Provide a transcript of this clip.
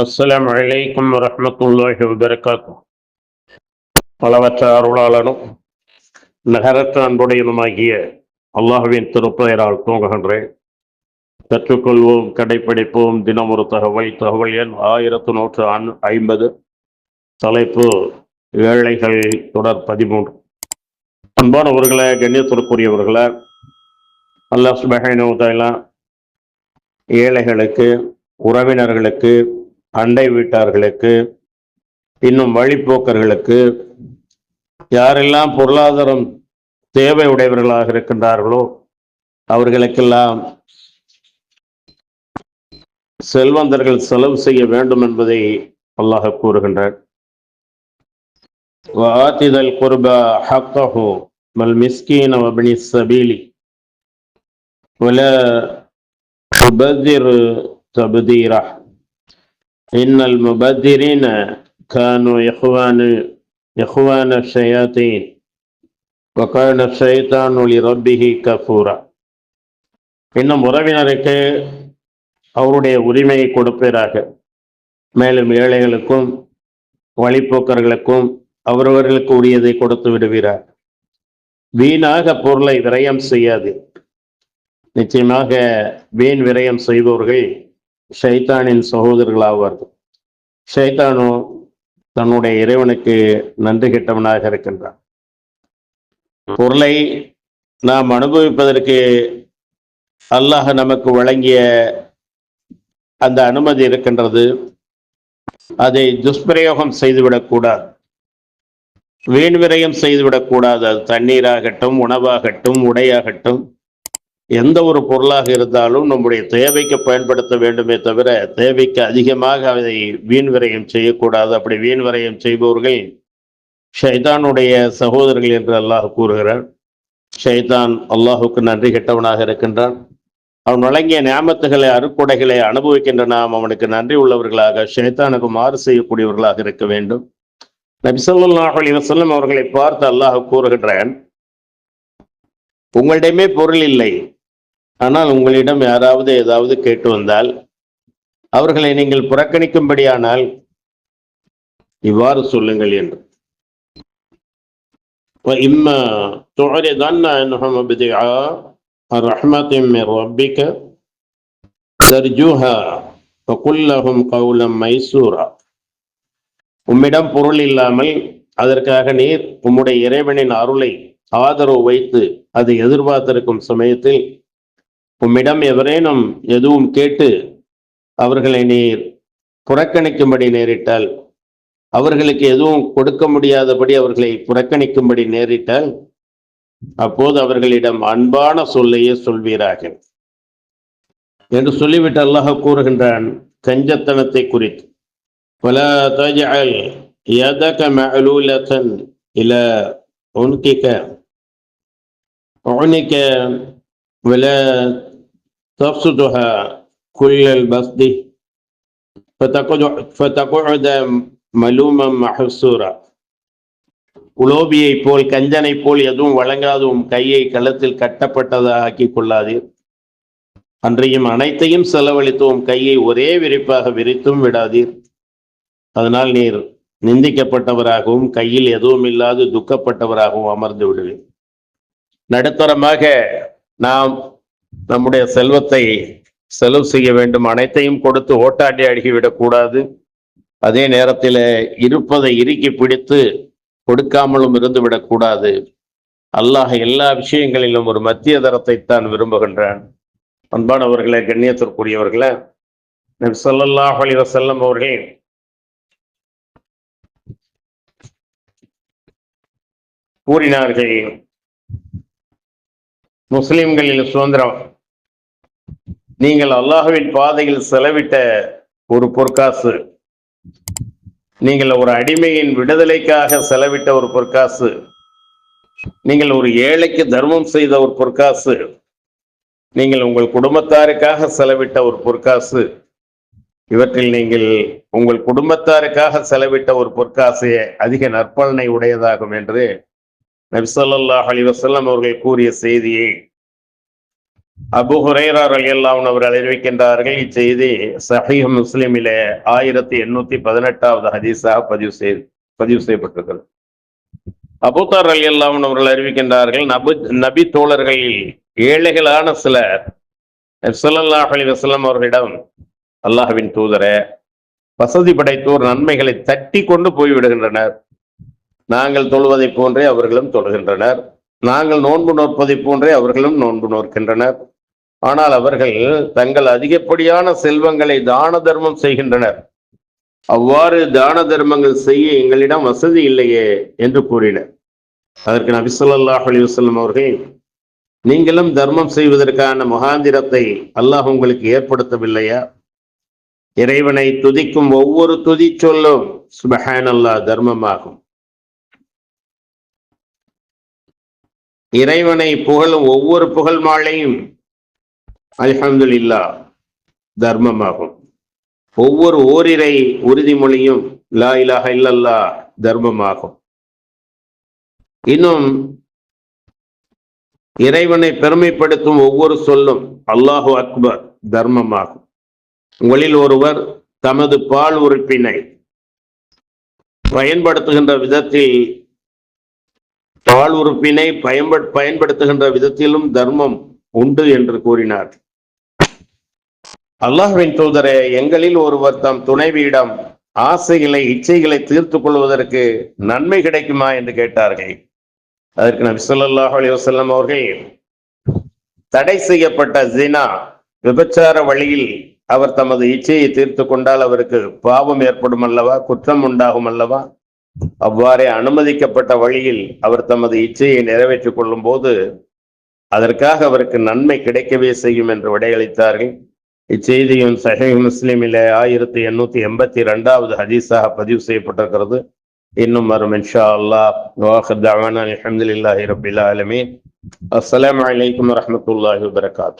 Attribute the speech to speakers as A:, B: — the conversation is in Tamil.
A: அஸ்லாம் வலைக்கம் வரமத்துல்லாஹி வபரகாத்தும் பலவற்ற அருளாளனும் நகரற்ற அன்புடையதுமாகிய அல்லாஹுவின் திருப்பெயரால் தூங்குகின்றேன். கற்றுக்கொள்வோம் கடைபிடிப்போம் தினம் ஒரு தகவல் தகவல் எண் ஆயிரத்து நூற்று அன் ஐம்பது. தலைப்பு ஏழைகள் தொடர் பதிமூன்று. அன்பானவர்களை கண்ணியத்திற்குரியவர்களை அல்லாஸ் சுபஹினோ ஏழைகளுக்கு உறவினர்களுக்கு அண்டை வீட்டார்களுக்கு இன்னும் வழிப்போக்கர்களுக்கு யாரெல்லாம் பொருளாதாரம் தேவை உடையவர்களாக இருக்கின்றார்களோ அவர்களுக்கெல்லாம் செல்வந்தர்கள் செலவு செய்ய வேண்டும் என்பதை அல்லாஹ் கூறுகின்றார் وآتِ ذا القربى حقه والمسكين وابن السبيل ولا تبذر இன்னல் முபத்திரின கானு இஹ்வானு இஹ்வான ஷயாத்தீன் வக்கான ஷைத்தான் ஒளி ரப்பிஹி கஃபூரா இன்னும் உறவினருக்கு அவருடைய உரிமையை கொடுப்பீராக. மேலும் ஏழைகளுக்கும் வழிப்போக்கர்களுக்கும் அவரவர்களுக்கு உரியதை கொடுத்து விடுவீரார் வீணாக பொருளை விரயம் செய்யாது. நிச்சயமாக வீண் விரயம் செய்பவர்கள் ஷைத்தானின் சகோதரர்களாவார்கள் ஷைத்தானோ தன்னுடைய இறைவனுக்கு நன்றி கெட்டவனாக இருக்கின்றான். பொருளை நாம் அனுபவிப்பதற்கு அல்லாஹ் நமக்கு வழங்கிய அந்த அனுமதி இருக்கின்றது. அதை துஷ்பிரயோகம் செய்துவிடக்கூடாது வீண் விரயம் செய்துவிடக்கூடாது அது தண்ணீராகட்டும் உணவாகட்டும் உடையாகட்டும். எந்த ஒரு பொருளாக இருந்தாலும் நம்முடைய தேவைக்கு பயன்படுத்த வேண்டுமே தவிர தேவைக்கு அதிகமாக அதை வீண் விரயம் செய்யக்கூடாது. அப்படி வீண் விரயம் செய்பவர்கள் ஷைதானுடைய சகோதரர்கள் என்று அல்லாஹ் கூறுகிறார். ஷைதான் அல்லாஹுக்கு நன்றி கெட்டவனாக இருக்கின்றான். அவன் வழங்கிய ஞாபகத்துகளை அறுக்குடைகளை அனுபவிக்கின்ற நாம் அவனுக்கு நன்றி உள்ளவர்களாக ஷைத்தானுக்கு மாறு செய்யக்கூடியவர்களாக இருக்க வேண்டும். நபிசல்லாஹ் அலி வசல்லம் அவர்களை பார்த்து அல்லாஹ் கூறுகின்றான் உங்களிடமே பொருள் இல்லை. ஆனால் உங்களிடம் யாராவது ஏதாவது கேட்டு வந்தால் அவர்களை நீங்கள் புறக்கணிக்கும்படியானால் இவ்வாறு சொல்லுங்கள் என்று وإما تعرضن عنهم ابتغاء رحمة من ربك ترجوها فقل لهم قولا ميسورا உம்மிடம் பொருள் இல்லாமல் அதற்காக நீர் உம்முடைய இறைவனின் அருளை ஆதரவு வைத்து அதை எதிர்பார்த்திருக்கும் சமயத்தில் உம்மிடம் எவரேனும் எதுவும் கேட்டு அவர்களை நீர் புறக்கணிக்கும்படி நேரிட்டால் அவர்களுக்கு எதுவும் கொடுக்க முடியாதபடி அவர்களை புறக்கணிக்கும்படி நேரிட்டால் அப்போது அவர்களிடம் அன்பான சொல்லையே சொல்வீராக என்று சொல்லிவிட்டு அல்லாஹ் கூறுகின்றான் கஞ்சத்தனத்தை குறித்து ولا تجعل يدك معلولة إلى عنقك عنك ولا تبسطها كل البسط فتقعد فتقعد ملوما محسورا உலோபியை போல் கஞ்சனை போல் எதுவும் வழங்காதும் கையை களத்தில் கட்டப்பட்டதாக ஆக்கி கொள்ளாதீர் அன்றையும் அனைத்தையும் செலவழித்தும் கையை ஒரே விரிப்பாக விரித்தும் விடாதீர் அதனால் நீர் நிந்திக்கப்பட்டவராகவும் கையில் எதுவும் இல்லாது துக்கப்பட்டவராகவும் அமர்ந்து விடுவேன் நடுத்தரமாக நாம் நம்முடைய செல்வத்தை செலவு செய்ய வேண்டும். அனைத்தையும் கொடுத்து ஓட்டாண்டி அடிக்கிவிடக்கூடாது அதே நேரத்தில் இருப்பதை இறுக்கி பிடித்து கொடுக்காமலும் இருந்து விடக்கூடாது. அல்லாஹ் எல்லா விஷயங்களிலும் ஒரு மத்திய தரத்தை தான் விரும்புகின்றான். அன்பானவர்களே கண்ணியத்திற்குரியவர்களே நபி ஸல்லல்லாஹு அலைஹி வஸல்லம் அவர்கள் கூறினார்கள் முஸ்லிம்களில் சுதந்திரம். நீங்கள் அல்லாஹுவின் பாதையில் செலவிட்ட ஒரு பொற்காசு. நீங்கள் ஒரு அடிமையின் விடுதலைக்காக செலவிட்ட ஒரு பொற்காசு. நீங்கள் ஒரு ஏழைக்கு தர்மம் செய்த ஒரு பொற்காசு. நீங்கள் உங்கள் குடும்பத்தாருக்காக செலவிட்ட ஒரு பொற்காசு. இவற்றில் நீங்கள் உங்கள் குடும்பத்தாருக்காக செலவிட்ட ஒரு பொற்காசு அதிக நற்பலனை உடையதாகும் என்று நபிசல்லாஹ் அலி வசல்லம் அவர்கள் கூறிய செய்தியை அபு ஹுரைரா ரலியல்லாஹு அவர்கள் அறிவிக்கின்றார்கள். இச்செய்தி சஹீஹ் முஸ்லிமிலே ஆயிரத்தி எண்ணூத்தி பதினெட்டாவது ஹதீஸாக பதிவு செய் பதிவு செய்யப்பட்டிருக்கிறது. அபுதார் அலி அல்லாவும் அவர்கள் அறிவிக்கின்றார்கள் நபு நபி தோழர்களில் ஏழைகளான சிலர் நபிசல்லாஹ் அலி வசல்லம் அவர்களிடம் அல்லாஹ்வின் தூதரே வசதி படைத்தோர் நன்மைகளை தட்டி கொண்டு போய்விடுகின்றனர். நாங்கள் தொழுவதைப் போன்றே அவர்களும் தொழுகின்றனர். நாங்கள் நோன்பு நோற்பதைப் போன்றே அவர்களும் நோன்பு நோக்கின்றனர் ஆனால் அவர்கள் தங்கள் அதிகப்படியான செல்வங்களை தான தர்மம் செய்கின்றனர். அவ்வாறு தான தர்மங்கள் செய்ய எங்களிடம் வசதி இல்லையே என்று கூறினர். அதற்கு நபி ஸல்லல்லாஹு அலைஹி அவர்கள் நீங்களும் தர்மம் செய்வதற்கான முகாந்திரத்தை அல்லாஹ் உங்களுக்கு ஏற்படுத்தவில்லையா? இறைவனை துதிக்கும் ஒவ்வொரு துதி சொல்லும் சுபஹானல்லாஹ் தர்மமாகும். இறைவனை புகழும் ஒவ்வொரு புகழ் மாலையும் அல்ஹம்துலில்லா தர்மமாகும். ஒவ்வொரு ஓரிரை உறுதிமொழியும் லா இலாக இல்லல்லா தர்மமாகும். இன்னும் இறைவனை பெருமைப்படுத்தும் ஒவ்வொரு சொல்லும் அல்லாஹு அக்பர் தர்மமாகும். உங்களில் ஒருவர் தமது பால் உறுப்பினை பயன்படுத்துகின்ற விதத்தில் பால் உறுப்பினை பயன்பட் பயன்படுத்துகின்ற விதத்திலும் தர்மம் உண்டு என்று கூறினார். அல்லாஹ்வின் தூதரே எங்களில் ஒருவர் தம் துணைவியிடம் ஆசைகளை இச்சைகளை தீர்த்து கொள்வதற்கு நன்மை கிடைக்குமா என்று கேட்டார்கள். அதற்கு நபி சொல்லாஹ் அலி வசல்லம் அவர்கள் தடை செய்யப்பட்ட ஜினா விபச்சார வழியில் அவர் தமது இச்சையை தீர்த்து கொண்டால் அவருக்கு பாவம் ஏற்படும் அல்லவா? குற்றம் உண்டாகும் அல்லவா? அவ்வாறே அனுமதிக்கப்பட்ட வழியில் அவர் தமது இச்சையை நிறைவேற்றிக் கொள்ளும் போது அதற்காக அவருக்கு நன்மை கிடைக்கவே செய்யும் என்று விடையளித்தார்கள். இச்செய்தியும் சஹி முஸ்லிமிலே ஆயிரத்தி எண்ணூத்தி எண்பத்தி ரெண்டாவது ஹதீஸாக பதிவு செய்யப்பட்டிருக்கிறது. இன்னும் வரும் இன்ஷா அல்லாஹ். வாஹர் ரபில் ஆலமீன். அஸ்லாம் வலைக்கம் வரமத்துல்லாஹி வபரகாத்துஹு